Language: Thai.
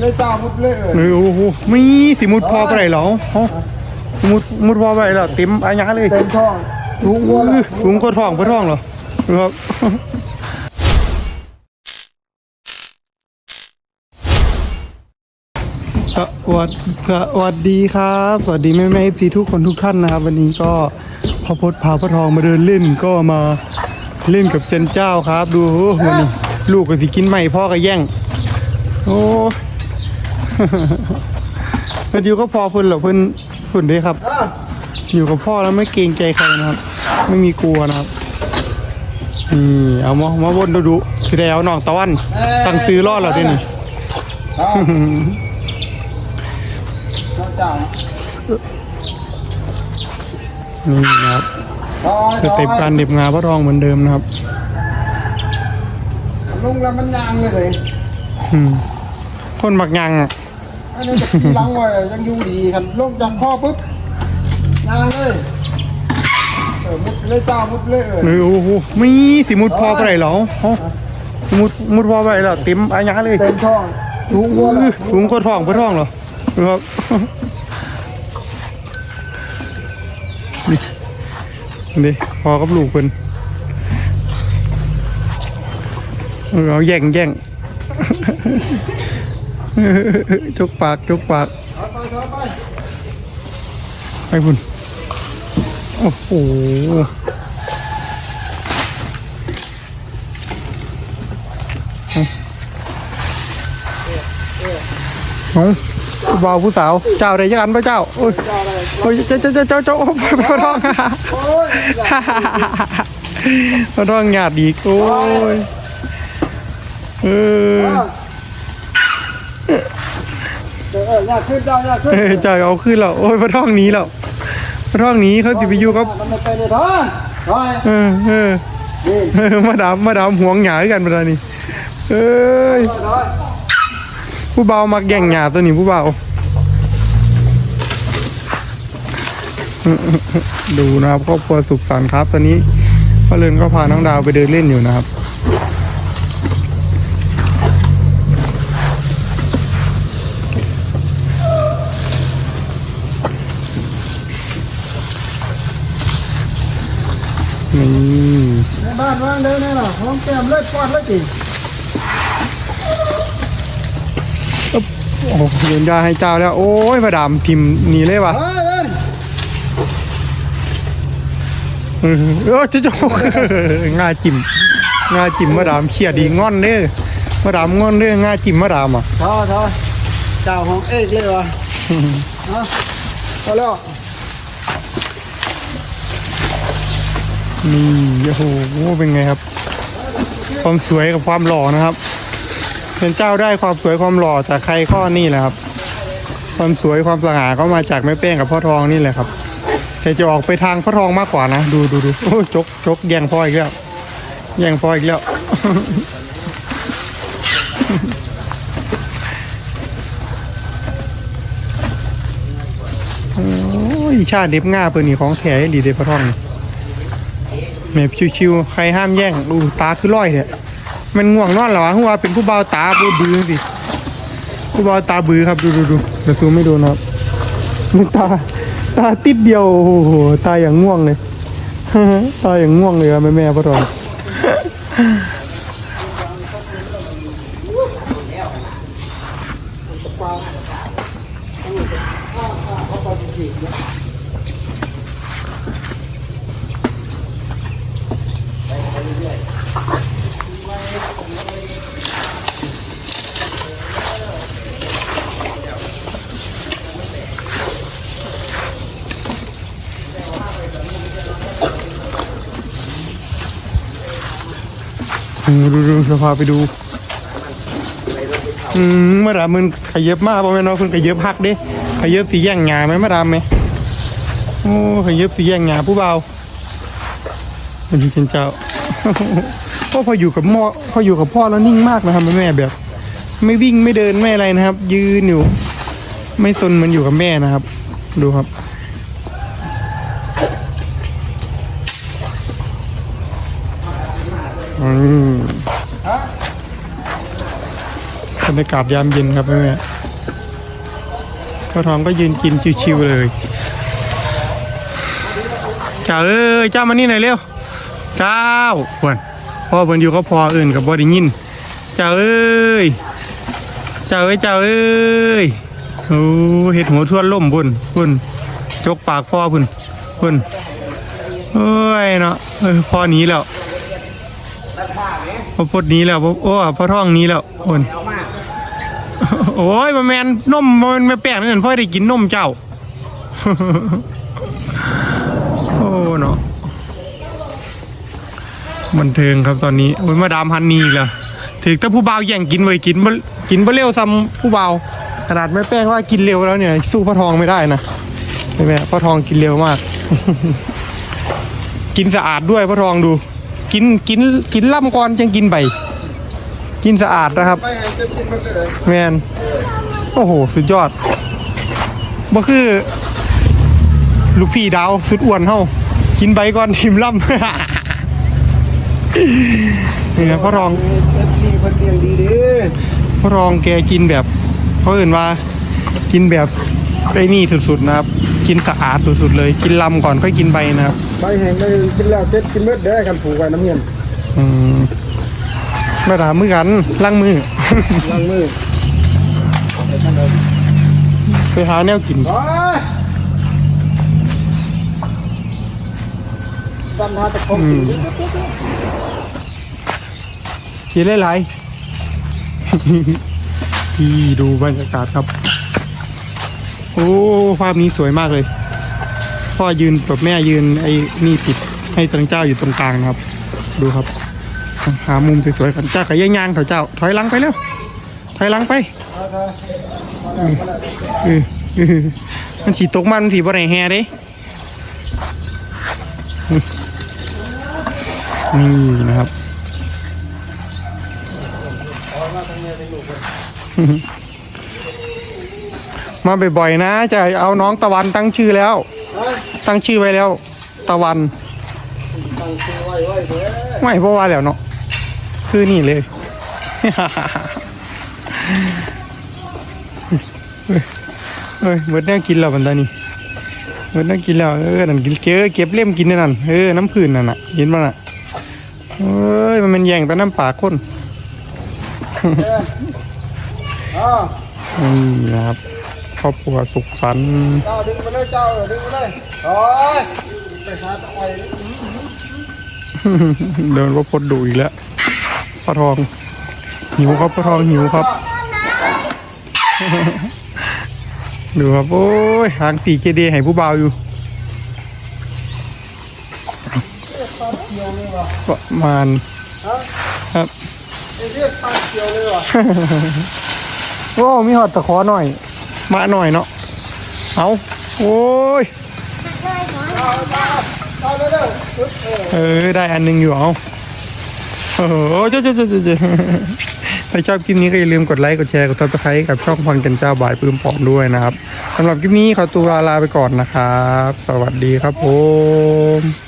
เลยจ้ามุดเลยเออเออโอ้โหมีสิมุดพอไปไหนเหรอเอ้ามุดมุดพอไปไหนเหรอเต็มอันยังเลยเต็มท้องสูงกว่าเออสูงกว่าท้องกว่าท้องเหรอครับสวัสดีสวัสดีครับ สวัสดีแม่แม่เอฟซีทุกคนทุกท่านนะครับ วันนี้ก็พ่อพดพาพ่อทองมาเดินเล่นก็มาเล่นกับเซนเจ้าครับ ดูวันนี้ลูกก็สิกินใหม่พ่อก็แย่ง โอ้ เพิ่นอยู่ก็พอเพิ่นเหรอเพิ่นเพิ่นเด้ครับอะอยู่กับพ่อแล้วไม่เกรงใจใครนะครับ ไม่มีกลัวนะครับนี่เอามามาวนดูดูสิได้เอาน้องตะวันตั้งซื้อรอดแล้วเดี๋ยวนี้เอาจ้านี่นะครับถอยสเต็ปการเด็บงาพระทองเหมือนเดิมนะครับลุงแล้วมันยางเลยเลยอืมคนมักยังอะ อันนี้จะขี่หลังไว้ยังอยู่ดีกันลงจากข้อปุ๊บยางเลยเออมุดเลยจ้ามุดเลยเออเออโอ้โหมีสิมุดพอไปไหนเหรอเอ้ามุดมุดพอไปไหนเหรอเต็มอันยังเลยเต็มท้องสูงกว่าเออสูงกว่าท้องกว่าท้องเหรอดูครับนี่นี่พอกับลูกเพิ่นเออเอาแย่งแย่ง จกปากจกปากไปถอยไปไปพุ่นโอ้โหเอาผู้บ่าวผู้สาว เจ้าได้ยังกันปะเจ้าโอ้ยจ้าเลยโอ้ยเจ้าเจ้าเจ้าเจ้าเจ้าโอ้ยพระทองโอ้ยพระทองหยาดอีกโอ้ยเออ เออเอออยากขึ้นจ้าอยากขึ้นเออเจ้าเอาขึ้นแล้วโอ้ยพระทองหนี้แล้วพระทองหนี้เขาสิไปอยู่กับมันไม่ไปเลยถอยถอยเออเออนี่เออมาดามมาดามห่วงหยาด้วยกันเวลานี้เอ้ยถอยผู้เบามักแย่งหยาตัวนี้ผู้เบาดูนะครับครอบครัวสุขสันต์ครับ ตอนนี้พ่อเลินก็พาน้องดาวไปเดินเล่นอยู่นะครับ นี่ในบ้านว่างเดินนี่ล่ะห้องแก้มเลิศกวาดเลยจริงโอ้เดินยาให้เจ้าแล้ว โอ้ยมาดามพิมพ์หนีเลยวะเฮ้ยเดินเออเออจะจะงาจิ้มงาจิ้มมาดามเขียดีงอนเด้อมาดามงอนเด้องาจิ้มมาดามอะถอยถอยเจ้าของเอกเลยวะฮะพอแล้ว นี่โอ้โหเป็นไงครับ ความสวยกับความหล่อนะครับเป็นเจ้าได้ความสวยความหล่อจากใครข้อนี่แหละครับ ความสวยความสง่าก็มาจากแม่เป้งกับพ่อทองนี่แหละครับแต่จะออกไปทางพ่อทองมากกว่านะ ดูดูดูโอ้จกจกแย่งพ่ออีกแล้วแย่งพ่ออีกแล้วโอ้ยชาติเด็บง่าเปิดนี่ของแถอีหลีเด็บพ่อทอง แม่ชิวๆใครห้ามแย่งดูตาคือร้อยเนี่ยมันง่วงนอนหรอวะหัวาเป็นผู้เบาวตาบูบือสิผู้เบาวตาบือครับดูดูดูเดี๋ยวซูไม่ดูนะครับตาตาติดเดียวโอ้โหตาอย่างง่วงเลยตาอย่างง่วงเลยอะแม่แม่พ่อทองอ มดูดูสภาพไปดู อืมมาดามมันขยับมากป่ะแม่เนาะคุณขยับหักด้ขยับสีแย่งงาไหมมาดามไหมโอ้ขยับสีแย่งงาผู้เบาเป็นที่เป็นเจ้าเพราะพออยู่กับพ่อพออยู่กับพ่อแล้วนิ่งมากนะครับแม่แบบ ไม่วิ่งไม่เดินไม่อะไรนะครับ ยืนอยู่ ไม่ซนมันอยู่กับแม่นะครับ ดูครับอืม รยากาศยามเย็นครับแม่แม่ๆพ่อทองก็ยืนกินชิวๆเลยเจ้าเอ้ยเจ้ามานี่หน่อยเร็วเจ้าควนพ่อเพิ่นอยู่ก็พออื่นกับบ่ได้ยินเจ้าเอ้ยเจ้าเอ้ยเจ้าเอ้ยโอ้เห็ดหัวทวนล่มพุ่นพุ่นจกปากพ่อพุ่นพุ่นโอ้ยเนาะเออพ่อหนีแล้วพ่อพดหนีแล้วพ่อโอ้พ่อท้องหนี้แล้วพุ่น โอ้ยมาแมนนมมันม่แป้งนั่นพ่อได้กินนมเจ้า โอ้เนาะบันเทิงครับตอนนี้โอ้ยมาดามฮันนี่อีกแล้วถึงถ้าผู้บ่าวแย่งกินไว้กินบกินบ่เร็วซ้ำผู้บ่าวขนาดแม่แป้งว่ากินเร็วแล้วเนี่ย สู้พ่อทองไม่ได้นะใช่ไหมพ่อทองกินเร็วมาก กินสะอาดด้วยพ่อทองดู กินกินกินล่ำก่อนจังกินใบ กินสะอาดนะครับไปให้เต็มที่มันเลยแมนโอ้โห สุดยอดบ่คือ ลูกพี่ดาวสุดอ้วนเฮากินใบก่อนทิมล่ำนี่นะพ่อรองเอฟซีเพิ่นเลี้ยงดีเด้อพ่อรองแกกินแบบเขาอื่นว่า กินแบบไอ้นี่สุดๆนะครับ กินสะอาดสุดๆเลย กินลำก่อนค่อยกินใบนะครับใบแห้งได้กินแล้วเจ็ดกินเม็ดเด้อกันผูกไว้น้ำเงินอืม มาถามมือกันล้างมือล้างมือไปหาแนวกินโอ้ยปัญหาตะกงอืมกินหลายๆที่ดูบรรยากาศครับ โอ้ภาพนี้สวยมากเลย พ่อยืนแบบแม่ยืนไอ้นี่ปิดให้ตังเจ้าอยู่ตรงกลางนะครับ ดูครับ หามุมสวยๆกันจ้ากับย่างๆเถอะเจ้า ถอยหลังไปเร็ว ถอยหลังไปมันสีตกมันสีบ่ไหนแฮเด้นี่นะครับมาบ่อยๆนะ จะเอาน้องตะวันตั้งชื่อแล้ว ตั้งชื่อไว้แล้ว ตะวันไว้ไว้เถอะไม่เพราะว่าแล้วเนาะ คือนี่เลยเอ้ยเบิดแน่กินแล้วบันตานี่เบิดแน่กินแล้วเออนั่นกินเก็บเก็บเล่มกินนั่นเออน้ำผื่นนั่นน่ะเห็นป่ะน่ะเอ้ยมันเป็นแย่งแต่น้ำปลาข้นอ้าวนี่นะครับครอบครัวสุขสันต์เจ้าดึงมาเลยเจ้าดึงมาเลยโอ้ยไปหาตะไคร้เดินรถพดดุอีกแล้ว พ่อทอง หิวครับพ่อทองหิวครับ ดูครับโอ้ยหางปีกเจเดให้ผู้บาอยู่ประมาณครับไอ้าวเลยว่ะโอ้มีหอดตะขอหน่อย มาหน่อยเนาะเอาโอ้ยเออได้อันหนึงอยู่เอา โอ้โหเจ้าเจ้าเจ้าเจ้าถ้าชอบคลิปนี้ก็อย่าลืมกดไลค์ กดแชร์ กดติดตามกับช่องพรกันเจ้าบ่ายปื้มปอมด้วยนะครับสำหรับคลิปนี้ขอตัวลาไปก่อนนะครับ สวัสดีครับผม